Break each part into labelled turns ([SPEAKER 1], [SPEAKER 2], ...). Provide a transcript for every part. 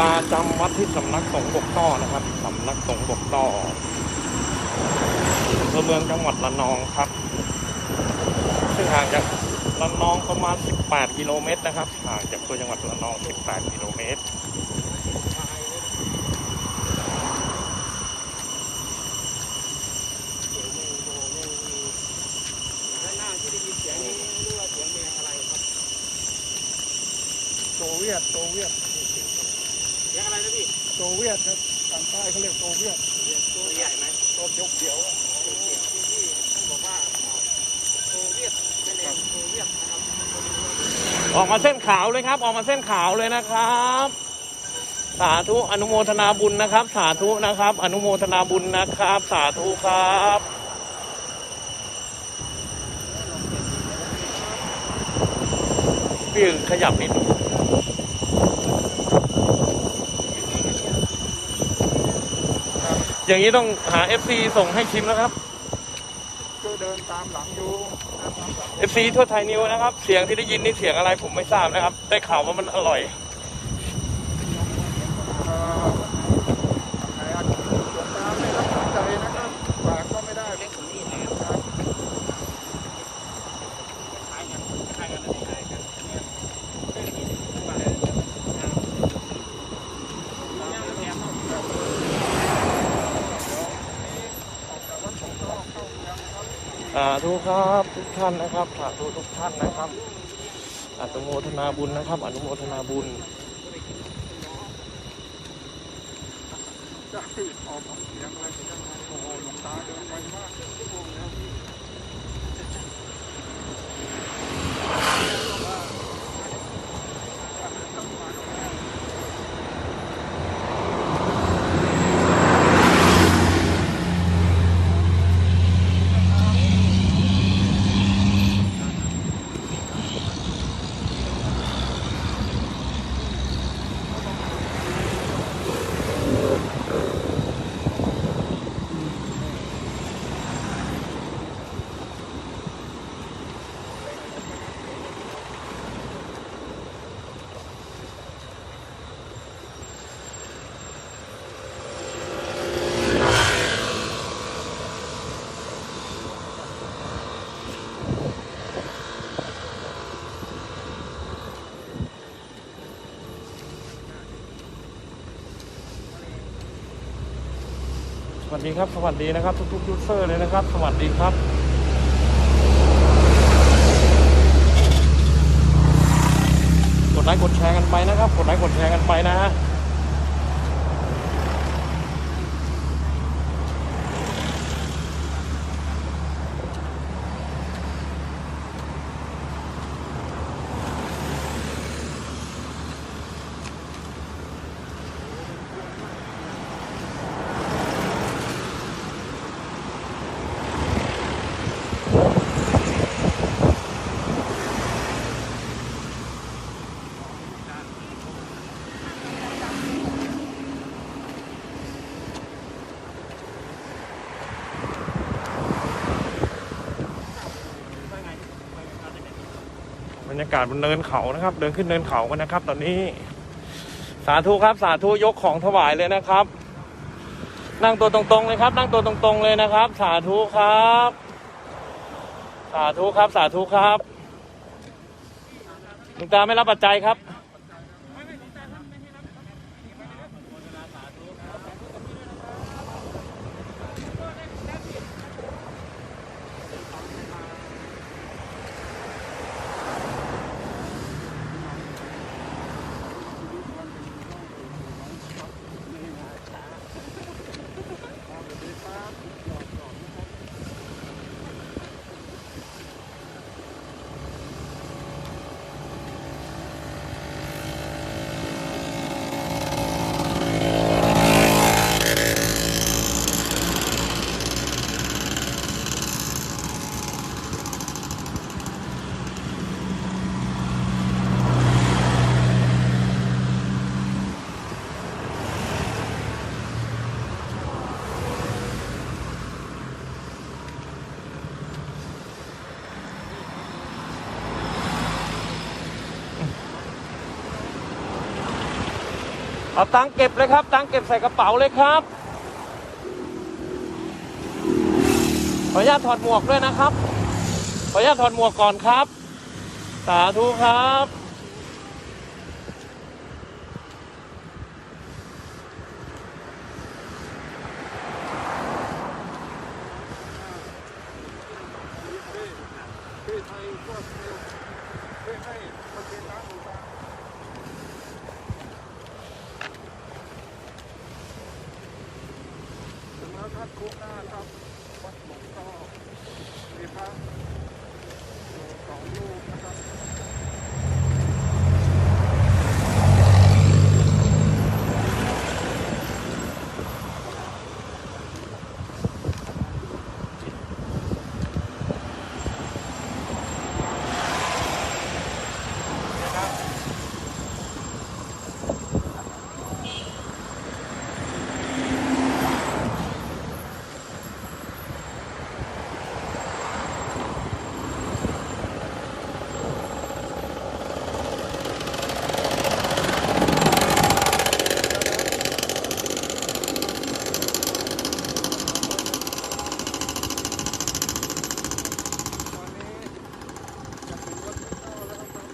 [SPEAKER 1] ตาจำวัดที่สำนักสงฆ์บกต้อนะครับสำนักสงฆ์บกต้ออำเภอเมืองจังหวัดระนองครับ ซึ่งห่างจากระนองประมาณ 18 กิโลเมตรนะครับ ห่างจากตัวจังหวัดระนอง 18 กิโลเมตร
[SPEAKER 2] โซเวียตโซเวียต
[SPEAKER 3] เรียกอะไรนะพี่
[SPEAKER 2] โซเวียตครับทางใต้เขาเรียกโซเวียต
[SPEAKER 3] ตัวใหญ่ไหม
[SPEAKER 2] ตัวเขียวเขียวๆอะ
[SPEAKER 3] ที่ที่ท่านบอกว่าโซเวียตนั่นเองโซเวียตนะครับ
[SPEAKER 1] ออกมาเส้นขาวเลยครับ ออกมาเส้นขาวเลยนะครับ สาธุอนุโมทนาบุญนะครับ สาธุนะครับ อนุโมทนาบุญนะครับ สาธุครับพี่ขยับนิดนึง อย่างนี้ต้องหา FC ส่งให้ชิมแล้วครับ
[SPEAKER 2] ก็เดินตามหลังอยู่เดินตามหลัง
[SPEAKER 1] FC ทั่วไทยนิวนะครับ เสียงที่ได้ยินนี่เสียงอะไรผมไม่ทราบนะครับ ได้ข่าวว่ามันอร่อย
[SPEAKER 2] เอ่อไหนอะหลวงตาไม่รับสนใจนะครับฝากก็ไม่ได้
[SPEAKER 3] เล็กกว่านี้นะครับคล้ายกันคล้ายกันนะคล้ายกันเนี่ยเรื่องนี้ขึ้นมาเลยนะครับเนี่ยเนี่ย
[SPEAKER 1] สา ธุครับทุกท่านนะครับ สาธุทุกท่านนะครับ อนุโมทนาบุญนะครับ อนุโมทนาบุญ
[SPEAKER 2] จะออกเสียงอะไรจะยังไงโอ้โหหลวงตาเดินไปมากชั่วโมงแล้ว
[SPEAKER 1] สวัสดีครับ สวัสดีนะครับ ทุกๆยูเซอร์เลยนะครับ สวัสดีครับกดไลค์กดแชร์กันไปนะครับ กดไลค์กดแชร์กันไปนะฮะ รยากาศบนเนินเขานะครับ เดินขึ้นเนินเขากันนะครับ ตอนนี้ สาธุครับ สาธุยกของถวายเลยนะครับ นั่งตัวตรงๆเลยครับ นั่งตัวตรงๆเลยนะครับ สาธุครับ สาธุครับ สาธุครับหลุงตาไม่รับปัจจัยครับ เอาตังเก็บเลยครับ ตังเก็บใส่กระเป๋าเลยครับ ขออนุญาตถอดหมวกด้วยนะครับ ขออนุญาตถอดหมวกก่อนครับ สาธุครับ
[SPEAKER 2] ที่ไทยก็ให้ให้ประเทศน้ำหลวงตา ถึงแล้วครับโค้งหน้าครับวัดหลวงพ่อมีพระสองลูกนะครับ ตอนนี้จะถึงวัดหลวงพ่อแล้วครับ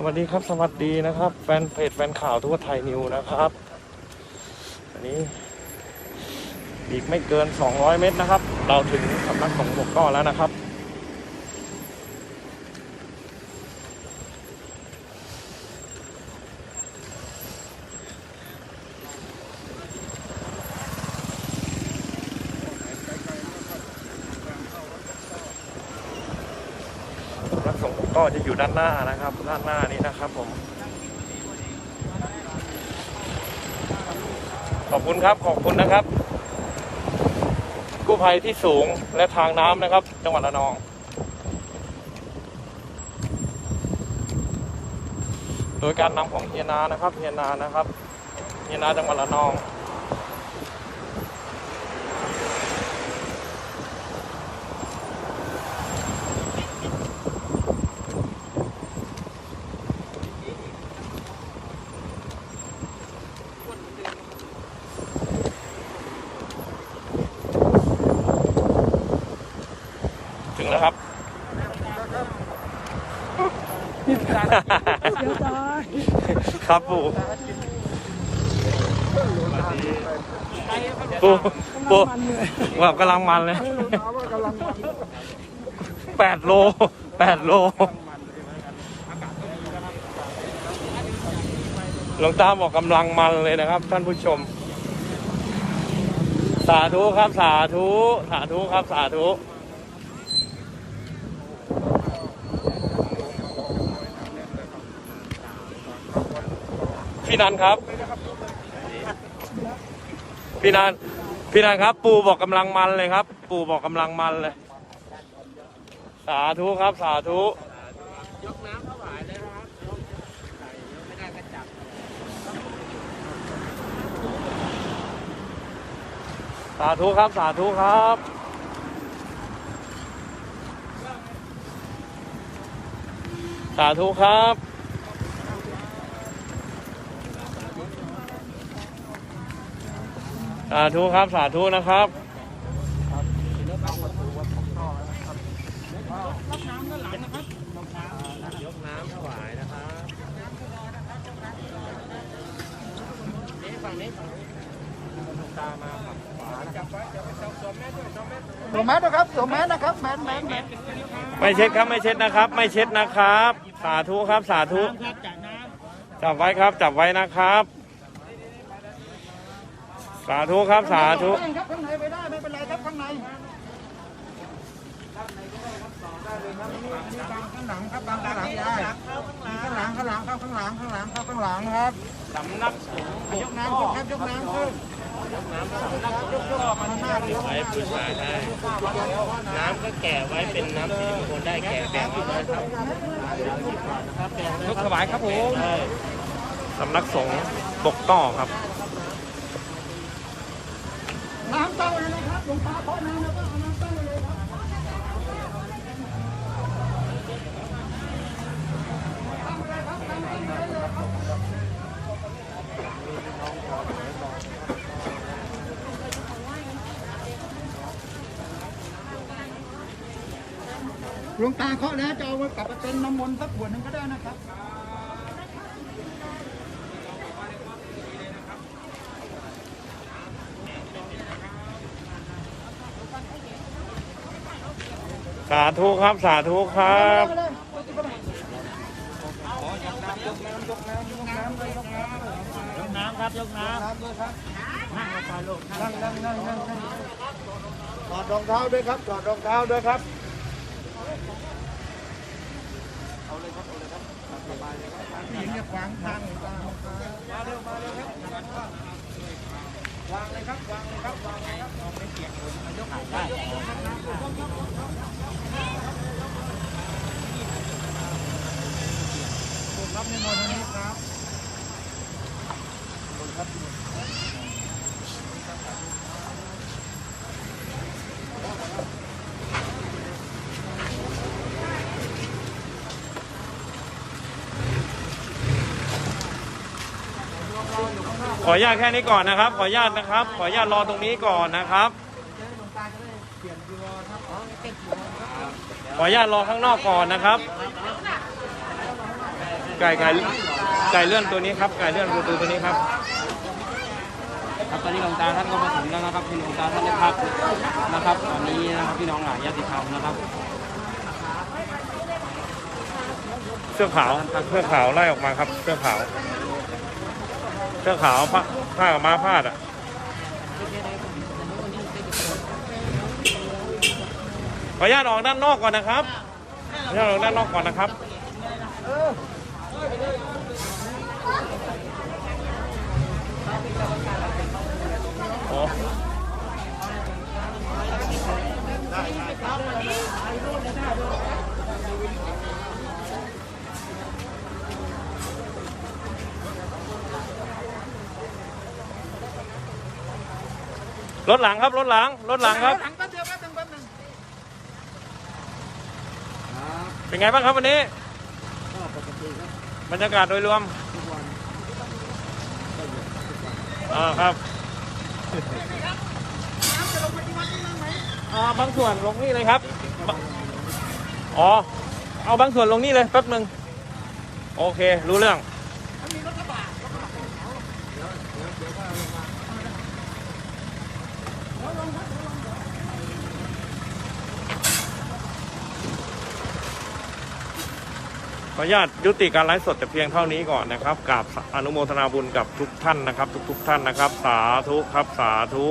[SPEAKER 1] สวัสดีครับสวัสดีนะครับ แฟนเพจแฟนข่าวทั่วไทยนิวนะครับอันนี้อีกไม่เกิน 200 เมตรนะครับ เราถึงสำนักสงฆ์หกก้อแล้วนะครับ สำนั กสงฆ์หกก้อจะอยู่ด้านหน้านะครับ ด้านหน้านี้นะครับผม ขอบคุณครับ ขอบคุณนะครับ กู้ภัยที่สูงและทางน้ำนะครับ จังหวัดระนองโดยการนำของเฮียนานะครับเฮียนานะครับเฮียนาจังหวัดระนอง แล้วครับครับปู่ปู่ปู่ว่ากำลังมันเลย
[SPEAKER 2] หลวงตาว่ากำลังมัน
[SPEAKER 1] แปดโลแปดโลหลวงตาบอกกำลังมันเลยนะครับ ท่านผู้ชม สาธุครับสาธุ สาธุครับสาธุ พี่นันครับ พี่นันพี่นันครับ ปู่บอกกำลังมันเลยครับ ปู่บอกกำลังมันเลย สาธุครับ สาธุ
[SPEAKER 3] ยกน้ำถวายเลยครับไม่ได้ก็จับ
[SPEAKER 1] สาธุครับ สาธุครับสาธุครับ สาธุครับ สาธุนะครับ
[SPEAKER 3] น้ำถวายนะครับนี่ฝั่งนี้ฝั่งนี้ตามาขับไว้จับไว้จับสวมแม่ด้วยส
[SPEAKER 2] นะครับสวมแมสนะครับแมสแมสแมส
[SPEAKER 1] ไม่เช็ดครับไม่เช็ดนะครับ ไม่เช็ดนะครับ สาธุครับสาธุ
[SPEAKER 3] จับ
[SPEAKER 1] ไว้ครับจับไว้นะครับ สาธุครับสาธุ
[SPEAKER 2] ได้ครับข้างในไปได้ไม่เป็นไรครับข้างในข้างหลังครับข้างหลังได้ข้างหลังข้างหลังครับข้างหลังข้างหลังครับข้างหลังครับ
[SPEAKER 1] สำนักสงฆ์
[SPEAKER 2] ยกน้ำขึ้นครับยกน้ำขึ้นยกน้ำยกยกมาหน้าเลยยกำ
[SPEAKER 3] ไว้บูชาได้น้ำก็แก่ไว้เป็นน้ำสีมงคลได้แก่แบ่งไว้เลยครับครับแบ่งเลย
[SPEAKER 1] ทุก
[SPEAKER 3] ค
[SPEAKER 1] ถ
[SPEAKER 3] รับ
[SPEAKER 1] วายครับผม
[SPEAKER 3] ได้
[SPEAKER 1] สำนักสงฆ์บกต้อครับ
[SPEAKER 2] หลวงตาเคาะแล้วจะเอากลับไปเป็นน้ำมนต์สักขวดหนึ่งก็ได้นะครับ
[SPEAKER 1] สาธุครับสาธุครับ
[SPEAKER 3] ยกน้ำครับยกน้ำนั่งลงไปลูกนั่ง
[SPEAKER 2] นั่งนั่งนั่งนั่งนั่งถอดรองเท้าด้วยครับถอดรองเท้าด้วยครับนี่เนี่ยขวางทางหลวงตามาเร็วมาเร็วครับวางเลยครับวางเลยครับวางเลยครับไม่เปียกเลยมายกยก ยกรับในมนต์นี้ครับ
[SPEAKER 1] ขออนุญาตแค่นี้ก่อนนะครับ ขออนุญาตนะครับ ขออนุญาตรอตรงนี้ก่อนนะครับ ขออนุญาตรอข้างนอกก่อนนะครับ ไก่ไก่ไก่เลื่อนตัวนี้ครับ ไก่เลื่อนประตูตัวนี้ครับ
[SPEAKER 3] ครับตอนนี้หลวงตาท่านก็มาถึงแล้วนะครับพี่หลวงตาท่านได้พักนะครับตอนนี้นะครับพี่น้องหลายญาติธรรมนะครับ
[SPEAKER 1] เสื้อขาวเสื้อขาวไล่ออกมาครับ เสื้อขาว เสื้อขาวผ้าผ้ากับม้าพาดอะ ขออนุญาตออกด้านนอกก่อนนะครับขออนุญาตออกด้านนอกก่อนนะครับโอ้รถหลังครับ รถหลัง รถหลังครับ
[SPEAKER 2] หลังแป๊บเดียวแป๊บนึงแป๊บนึง
[SPEAKER 1] เป็นไงบ้างครับวันนี้บรรยากาศโดยรวมอ่าครับอ่าบางส่วนลงนี่เลยครับบอ๋อเอาบางส่วนลงนี่เลยแป๊บหนึ่งโอเค รู้เรื่องข ออนุญาตยุติการไลฟ์สดแต่เพียงเท่านี้ก่อนนะครับกับอนุโมทนาบุญกับทุกท่านนะครับ ทุกๆท่านนะครับ สาธุครับสาธุ